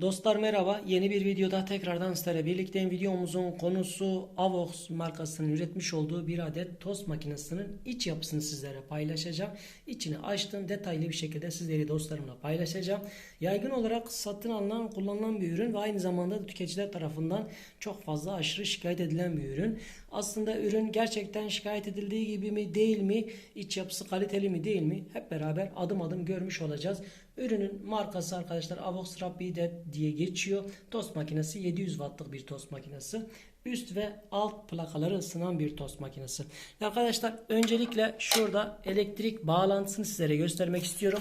Dostlar merhaba. Yeni bir videoda tekrardan sizlerle birlikteyim. Videomuzun konusu Avox markasının üretmiş olduğu bir adet tost makinesinin iç yapısını sizlere paylaşacağım. İçini açtım. Detaylı bir şekilde sizleri dostlarımla paylaşacağım. Yaygın olarak satın alınan, kullanılan bir ürün ve aynı zamanda da tüketiciler tarafından çok fazla aşırı şikayet edilen bir ürün. Aslında ürün gerçekten şikayet edildiği gibi mi değil mi? İç yapısı kaliteli mi değil mi? Hep beraber adım adım görmüş olacağız. Ürünün markası arkadaşlar Avox Rapide diye geçiyor. Tost makinesi 700 wattlık bir tost makinesi. Üst ve alt plakaları ısınan bir tost makinesi. Arkadaşlar öncelikle şurada elektrik bağlantısını sizlere göstermek istiyorum.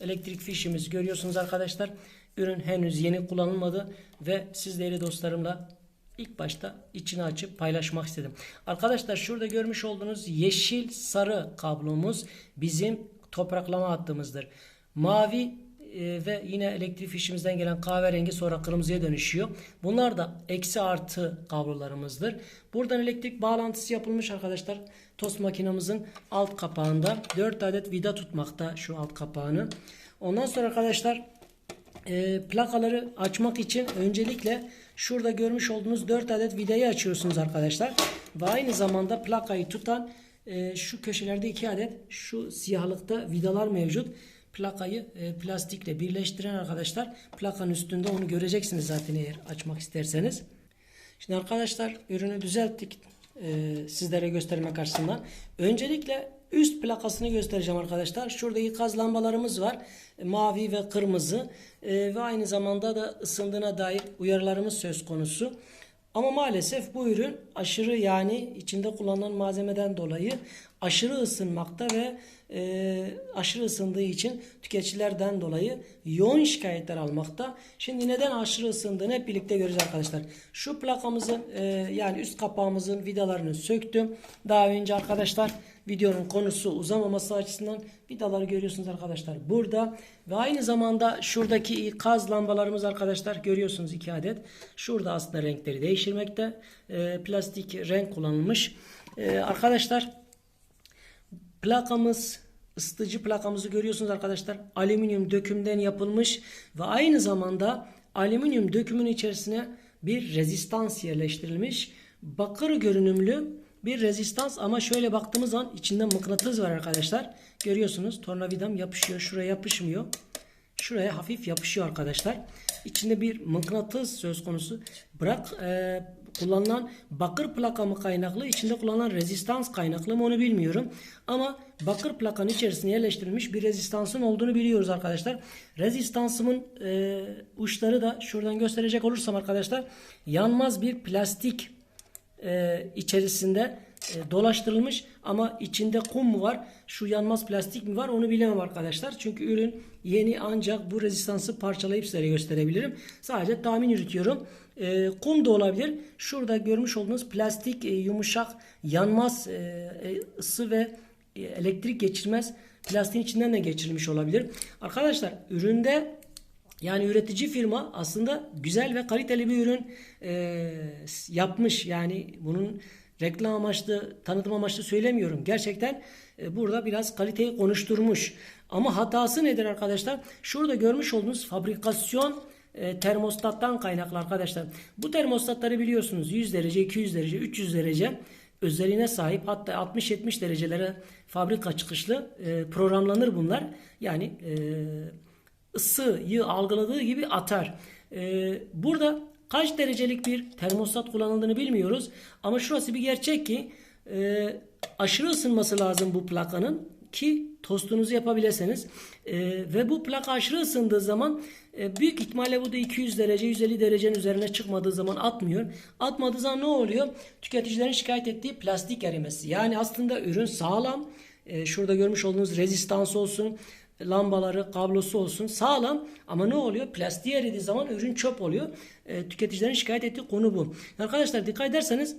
Elektrik fişimizi görüyorsunuz arkadaşlar. Ürün henüz yeni kullanılmadı ve sizleri dostlarımla ilk başta içini açıp paylaşmak istedim. Arkadaşlar şurada görmüş olduğunuz yeşil sarı kablomuz bizim topraklama hattımızdır. Mavi e, ve yine elektrik fişimizden gelen kahverengi sonra kırmızıya dönüşüyor. Bunlar da eksi artı kablolarımızdır. Buradan elektrik bağlantısı yapılmış arkadaşlar. Tost makinamızın alt kapağında 4 adet vida tutmakta şu alt kapağını. Ondan sonra arkadaşlar e, plakaları açmak için öncelikle şurada görmüş olduğunuz 4 adet vidayı açıyorsunuz arkadaşlar. Ve aynı zamanda plakayı tutan e, şu köşelerde 2 adet şu siyahlıkta vidalar mevcut. Plakayı e, plastikle birleştiren arkadaşlar plakanın üstünde onu göreceksiniz zaten eğer açmak isterseniz. Şimdi arkadaşlar ürünü düzelttik e, sizlere göstermek açısından. Öncelikle üst plakasını göstereceğim arkadaşlar. Şurada ikaz lambalarımız var. E, mavi ve kırmızı E, ve aynı zamanda da ısındığına dair uyarılarımız söz konusu. Ama maalesef bu ürün aşırı yani içinde kullanılan malzemeden dolayı aşırı ısınmakta ve e, aşırı ısındığı için tüketicilerden dolayı yoğun şikayetler almakta. Şimdi neden aşırı ısındığını hep birlikte göreceğiz arkadaşlar. Şu plakamızın e, yani üst kapağımızın vidalarını söktüm. Daha önce arkadaşlar videonun konusu uzamaması açısından vidaları görüyorsunuz arkadaşlar burada. Ve aynı zamanda şuradaki ikaz lambalarımız arkadaşlar görüyorsunuz iki adet. Şurada aslında renkleri değiştirmekte. E, plastik renk kullanılmış. E, arkadaşlar plakamız ısıtıcı plakamızı görüyorsunuz arkadaşlar. Alüminyum dökümden yapılmış ve aynı zamanda alüminyum dökümün içerisine bir rezistans yerleştirilmiş. Bakır görünümlü bir rezistans ama şöyle baktığımız zaman içinde mıknatıs var arkadaşlar. Görüyorsunuz tornavidam yapışıyor. Şuraya yapışmıyor. Şuraya hafif yapışıyor arkadaşlar. İçinde bir mıknatıs söz konusu. Bırak e, kullanılan bakır plaka mı kaynaklı, içinde kullanılan rezistans kaynaklı mı onu bilmiyorum. Ama bakır plakanın içerisine yerleştirilmiş bir rezistansın olduğunu biliyoruz arkadaşlar. Rezistansımın e, uçları da şuradan gösterecek olursam arkadaşlar yanmaz bir plastik e, içerisinde e, dolaştırılmış ama içinde kum mu var şu yanmaz plastik mi var onu bilemem arkadaşlar. Çünkü ürün yeni ancak bu rezistansı parçalayıp size gösterebilirim. Sadece tahmin yürütüyorum. E, kum da olabilir. Şurada görmüş olduğunuz plastik e, yumuşak yanmaz e, e, ısı ve e, elektrik geçirmez plastiğin içinden de geçirilmiş olabilir. Arkadaşlar üründe yani üretici firma aslında güzel ve kaliteli bir ürün e, yapmış. Yani bunun reklam amaçlı, tanıtım amaçlı söylemiyorum. Gerçekten e, burada biraz kaliteyi konuşturmuş. Ama hatası nedir arkadaşlar? Şurada görmüş olduğunuz fabrikasyon e, termostattan kaynaklı arkadaşlar. Bu termostatları biliyorsunuz 100 derece, 200 derece, 300 derece özelliğine sahip hatta 60-70 derecelere fabrika çıkışlı e, programlanır bunlar. Yani e, ısıyı algıladığı gibi atar. Ee, burada kaç derecelik bir termostat kullanıldığını bilmiyoruz. Ama şurası bir gerçek ki e, aşırı ısınması lazım bu plakanın ki tostunuzu yapabilirseniz. E, ve bu plaka aşırı ısındığı zaman e, büyük ihtimalle bu da 200 derece 150 derecenin üzerine çıkmadığı zaman atmıyor. Atmadığı zaman ne oluyor? Tüketicilerin şikayet ettiği plastik erimesi. Yani aslında ürün sağlam. E, şurada görmüş olduğunuz rezistans olsun, lambaları, kablosu olsun sağlam ama ne oluyor? Plastiği eridiği zaman ürün çöp oluyor. E, tüketicilerin şikayet ettiği konu bu. Arkadaşlar dikkat ederseniz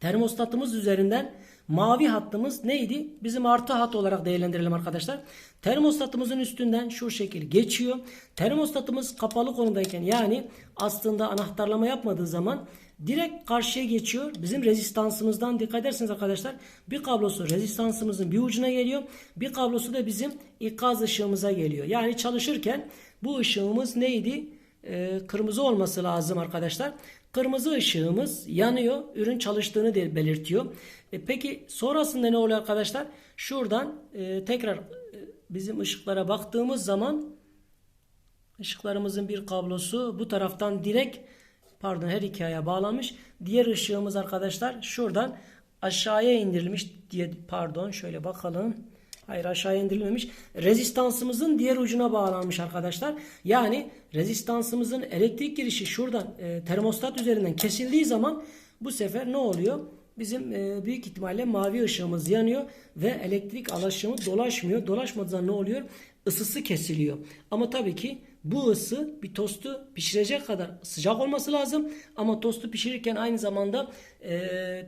termostatımız üzerinden mavi hattımız neydi? Bizim artı hat olarak değerlendirelim arkadaşlar. Termostatımızın üstünden şu şekil geçiyor. Termostatımız kapalı konumdayken yani aslında anahtarlama yapmadığı zaman direkt karşıya geçiyor. Bizim rezistansımızdan dikkat ederseniz arkadaşlar bir kablosu rezistansımızın bir ucuna geliyor. Bir kablosu da bizim ikaz ışığımıza geliyor. Yani çalışırken bu ışığımız neydi? e, kırmızı olması lazım arkadaşlar. Kırmızı ışığımız yanıyor. Ürün çalıştığını belirtiyor. E, peki sonrasında ne oluyor arkadaşlar? Şuradan e, tekrar e, bizim ışıklara baktığımız zaman ışıklarımızın bir kablosu bu taraftan direkt pardon her iki aya bağlanmış. Diğer ışığımız arkadaşlar şuradan aşağıya indirilmiş diye pardon şöyle bakalım. Hayır aşağıya indirilmemiş. Rezistansımızın diğer ucuna bağlanmış arkadaşlar. Yani rezistansımızın elektrik girişi şuradan e, termostat üzerinden kesildiği zaman bu sefer ne oluyor? Bizim e, büyük ihtimalle mavi ışığımız yanıyor ve elektrik alaşımı dolaşmıyor. Dolaşmadığı ne oluyor? Isısı kesiliyor. Ama tabii ki bu ısı bir tostu pişirecek kadar sıcak olması lazım. Ama tostu pişirirken aynı zamanda e,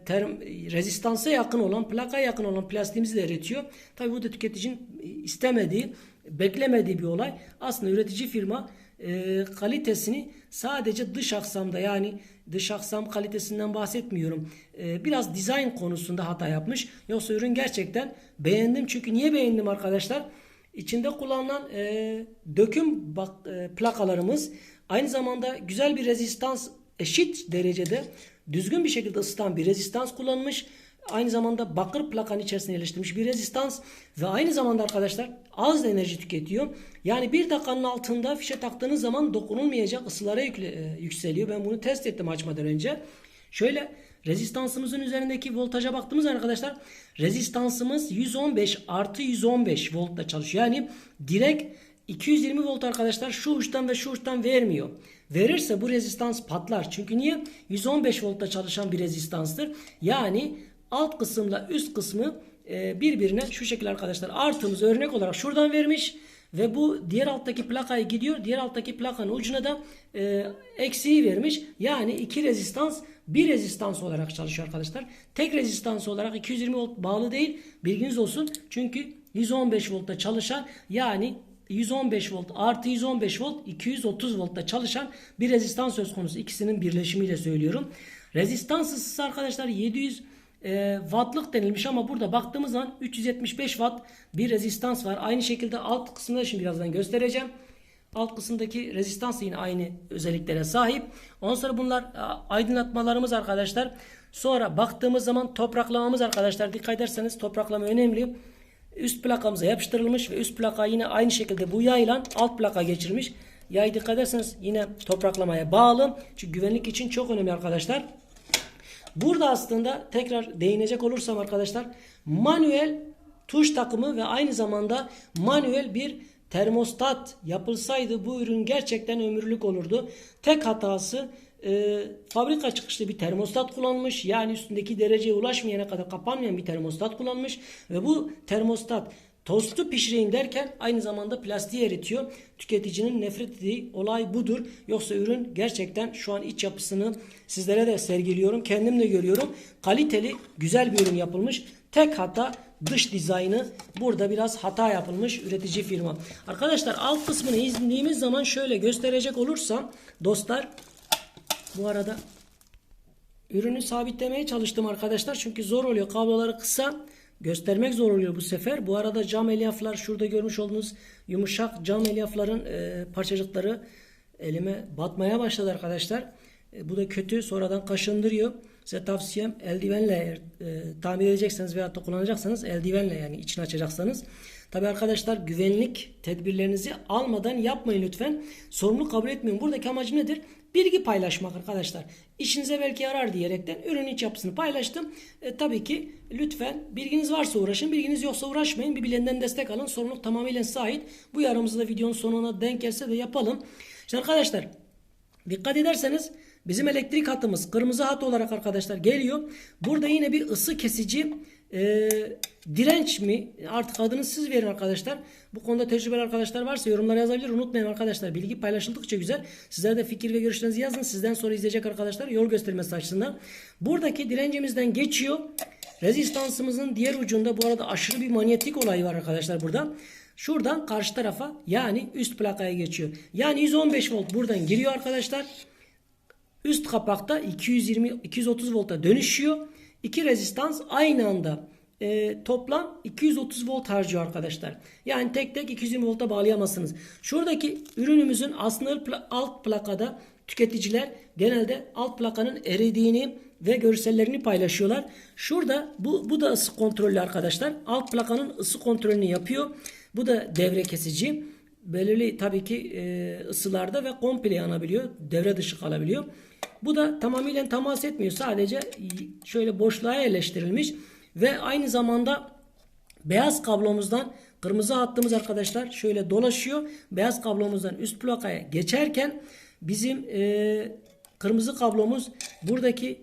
term, rezistansa yakın olan, plaka yakın olan plastiğimizi de eritiyor. Tabii bu da tüketicinin istemediği, beklemediği bir olay. Aslında üretici firma e, kalitesini sadece dış aksamda yani dış aksam kalitesinden bahsetmiyorum. E, biraz dizayn konusunda hata yapmış. Yoksa ürün gerçekten beğendim. Çünkü niye beğendim arkadaşlar? İçinde kullanılan e, döküm bak, e, plakalarımız aynı zamanda güzel bir rezistans eşit derecede düzgün bir şekilde ısıtan bir rezistans kullanılmış. Aynı zamanda bakır plakanın içerisine yerleştirilmiş bir rezistans ve aynı zamanda arkadaşlar az enerji tüketiyor. Yani bir dakikanın altında fişe taktığınız zaman dokunulmayacak ısılara yükle, e, yükseliyor. Ben bunu test ettim açmadan önce. Şöyle rezistansımızın üzerindeki voltaja baktığımız arkadaşlar rezistansımız 115 artı 115 voltta çalışıyor. Yani direkt 220 volt arkadaşlar şu uçtan ve şu uçtan vermiyor. Verirse bu rezistans patlar. Çünkü niye? 115 voltta çalışan bir rezistanstır. Yani alt kısımla üst kısmı e, birbirine şu şekilde arkadaşlar artımız örnek olarak şuradan vermiş. Ve bu diğer alttaki plakaya gidiyor. Diğer alttaki plakanın ucuna da e, eksiği vermiş. Yani iki rezistans bir rezistans olarak çalışıyor arkadaşlar. Tek rezistans olarak 220 volt bağlı değil. Bilginiz olsun. Çünkü 115 voltta çalışan yani 115 volt artı 115 volt 230 voltta çalışan bir rezistans söz konusu. İkisinin birleşimiyle söylüyorum. Rezistans ısısı arkadaşlar 700 e, wattlık denilmiş ama burada baktığımız zaman 375 watt bir rezistans var. Aynı şekilde alt kısmında şimdi birazdan göstereceğim. Alt kısımdaki rezistans yine aynı özelliklere sahip. Ondan sonra bunlar aydınlatmalarımız arkadaşlar. Sonra baktığımız zaman topraklamamız arkadaşlar dikkat ederseniz topraklama önemli. Üst plakamıza yapıştırılmış ve üst plaka yine aynı şekilde bu yayla alt plaka geçirilmiş. Yay dikkat ederseniz yine topraklamaya bağlı. Çünkü güvenlik için çok önemli arkadaşlar. Burada aslında tekrar değinecek olursam arkadaşlar manuel tuş takımı ve aynı zamanda manuel bir termostat yapılsaydı bu ürün gerçekten ömürlük olurdu. Tek hatası e, fabrika çıkışlı bir termostat kullanmış. Yani üstündeki dereceye ulaşmayana kadar kapanmayan bir termostat kullanmış. Ve bu termostat tostu pişireyim derken aynı zamanda plastiği eritiyor. Tüketicinin nefret ettiği olay budur. Yoksa ürün gerçekten şu an iç yapısını sizlere de sergiliyorum. Kendim de görüyorum. Kaliteli güzel bir ürün yapılmış. Tek hata dış dizaynı burada biraz hata yapılmış üretici firma. Arkadaşlar alt kısmını izlediğimiz zaman şöyle gösterecek olursam dostlar bu arada ürünü sabitlemeye çalıştım arkadaşlar. Çünkü zor oluyor. Kabloları kısa göstermek zor oluyor bu sefer. Bu arada cam elyaflar şurada görmüş olduğunuz yumuşak cam elyafların e, parçacıkları elime batmaya başladı arkadaşlar. E, bu da kötü. Sonradan kaşındırıyor. Size tavsiyem eldivenle e, tamir edecekseniz veya da kullanacaksanız eldivenle yani içini açacaksanız. Tabi arkadaşlar güvenlik tedbirlerinizi almadan yapmayın lütfen. Sorumluluk kabul etmeyin. Buradaki amacım nedir? Bilgi paylaşmak arkadaşlar. İşinize belki yarar diyerekten ürün iç yapısını paylaştım. E, tabii ki lütfen bilginiz varsa uğraşın. Bilginiz yoksa uğraşmayın. Bir bilenden destek alın. Sorumluluk tamamıyla sahip. Bu yarımızda videonun sonuna denk gelse de yapalım. İşte arkadaşlar dikkat ederseniz bizim elektrik hattımız kırmızı hat olarak arkadaşlar geliyor. Burada yine bir ısı kesici e, direnç mi? Artık adını siz verin arkadaşlar. Bu konuda tecrübeli arkadaşlar varsa yorumlara yazabilir. Unutmayın arkadaşlar. Bilgi paylaşıldıkça güzel. Sizler de fikir ve görüşlerinizi yazın. Sizden sonra izleyecek arkadaşlar yol göstermesi açısından. Buradaki direncimizden geçiyor. Rezistansımızın diğer ucunda bu arada aşırı bir manyetik olayı var arkadaşlar burada. Şuradan karşı tarafa yani üst plakaya geçiyor. Yani 115 volt buradan giriyor arkadaşlar. Üst kapakta 220 230 volta dönüşüyor. İki rezistans aynı anda e, toplam 230 volt harcıyor arkadaşlar. Yani tek tek 220 volta bağlayamazsınız. Şuradaki ürünümüzün aslında alt plakada tüketiciler genelde alt plakanın eridiğini ve görsellerini paylaşıyorlar. Şurada bu, bu da ısı kontrollü arkadaşlar. Alt plakanın ısı kontrolünü yapıyor. Bu da devre kesici. Belirli tabii ki e, ısılarda ve komple yanabiliyor. Devre dışı kalabiliyor. Bu da tamamıyla temas etmiyor. Sadece şöyle boşluğa yerleştirilmiş ve aynı zamanda beyaz kablomuzdan kırmızı hattımız arkadaşlar şöyle dolaşıyor. Beyaz kablomuzdan üst plakaya geçerken bizim e, kırmızı kablomuz buradaki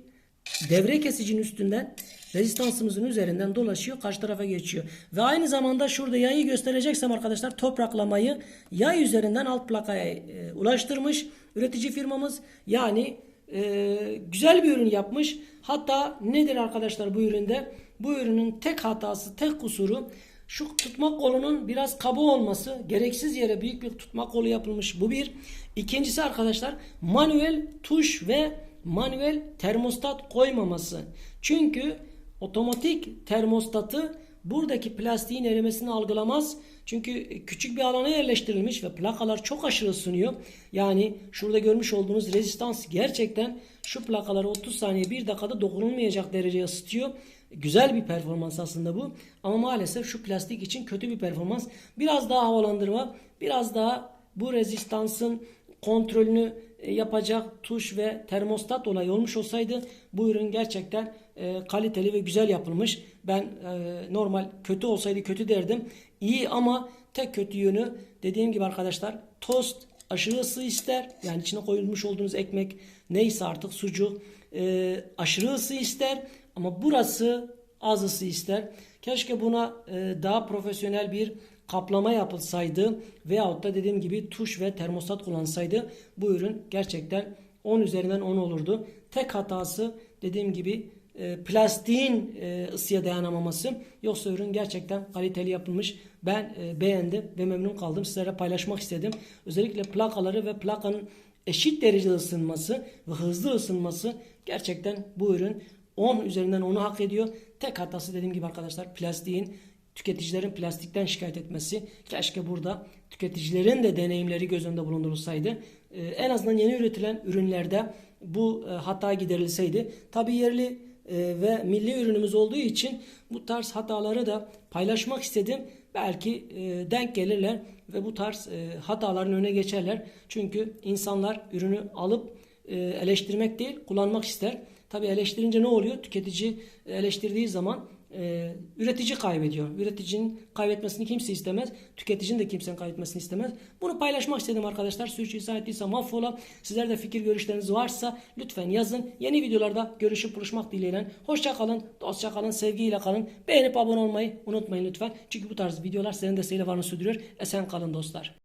devre kesicinin üstünden rezistansımızın üzerinden dolaşıyor karşı tarafa geçiyor. Ve aynı zamanda şurada yayı göstereceksem arkadaşlar topraklamayı yay üzerinden alt plakaya e, ulaştırmış üretici firmamız. Yani e, güzel bir ürün yapmış. Hatta nedir arkadaşlar bu üründe? Bu ürünün tek hatası, tek kusuru şu tutma kolunun biraz kaba olması. Gereksiz yere büyük bir tutma kolu yapılmış. Bu bir. İkincisi arkadaşlar manuel tuş ve manuel termostat koymaması. Çünkü otomatik termostatı buradaki plastiğin erimesini algılamaz. Çünkü küçük bir alana yerleştirilmiş ve plakalar çok aşırı ısınıyor. Yani şurada görmüş olduğunuz rezistans gerçekten şu plakaları 30 saniye 1 dakikada dokunulmayacak dereceye ısıtıyor. Güzel bir performans aslında bu. Ama maalesef şu plastik için kötü bir performans. Biraz daha havalandırma, biraz daha bu rezistansın kontrolünü yapacak tuş ve termostat olayı olmuş olsaydı bu ürün gerçekten e, kaliteli ve güzel yapılmış. Ben e, normal kötü olsaydı kötü derdim. İyi ama tek kötü yönü dediğim gibi arkadaşlar tost aşırı ısı ister. Yani içine koyulmuş olduğunuz ekmek neyse artık sucuk e, aşırı ısı ister. Ama burası az ısı ister. Keşke buna e, daha profesyonel bir kaplama yapılsaydı veyahut da dediğim gibi tuş ve termostat kullansaydı bu ürün gerçekten 10 üzerinden 10 olurdu. Tek hatası dediğim gibi e, plastiğin e, ısıya dayanamaması. Yoksa ürün gerçekten kaliteli yapılmış. Ben e, beğendim ve memnun kaldım. Sizlere paylaşmak istedim. Özellikle plakaları ve plakanın eşit derecede ısınması ve hızlı ısınması gerçekten bu ürün 10 üzerinden 10'u hak ediyor. Tek hatası dediğim gibi arkadaşlar plastiğin tüketicilerin plastikten şikayet etmesi. Keşke burada tüketicilerin de deneyimleri göz önünde bulundurulsaydı. Ee, en azından yeni üretilen ürünlerde bu e, hata giderilseydi. Tabi yerli e, ve milli ürünümüz olduğu için bu tarz hataları da paylaşmak istedim. Belki e, denk gelirler ve bu tarz hataların önüne geçerler. Çünkü insanlar ürünü alıp eleştirmek değil kullanmak ister. Tabi eleştirince ne oluyor? Tüketici eleştirdiği zaman e, üretici kaybediyor. Üreticinin kaybetmesini kimse istemez. Tüketicinin de kimsenin kaybetmesini istemez. Bunu paylaşmak istedim arkadaşlar. Sürçülisan ettiysem affola. Sizler de fikir görüşleriniz varsa lütfen yazın. Yeni videolarda görüşüp buluşmak dileğiyle. Hoşça kalın, dostça kalın, sevgiyle kalın. Beğenip abone olmayı unutmayın lütfen. Çünkü bu tarz videolar senin desteğiyle varını sürdürüyor. Esen kalın dostlar.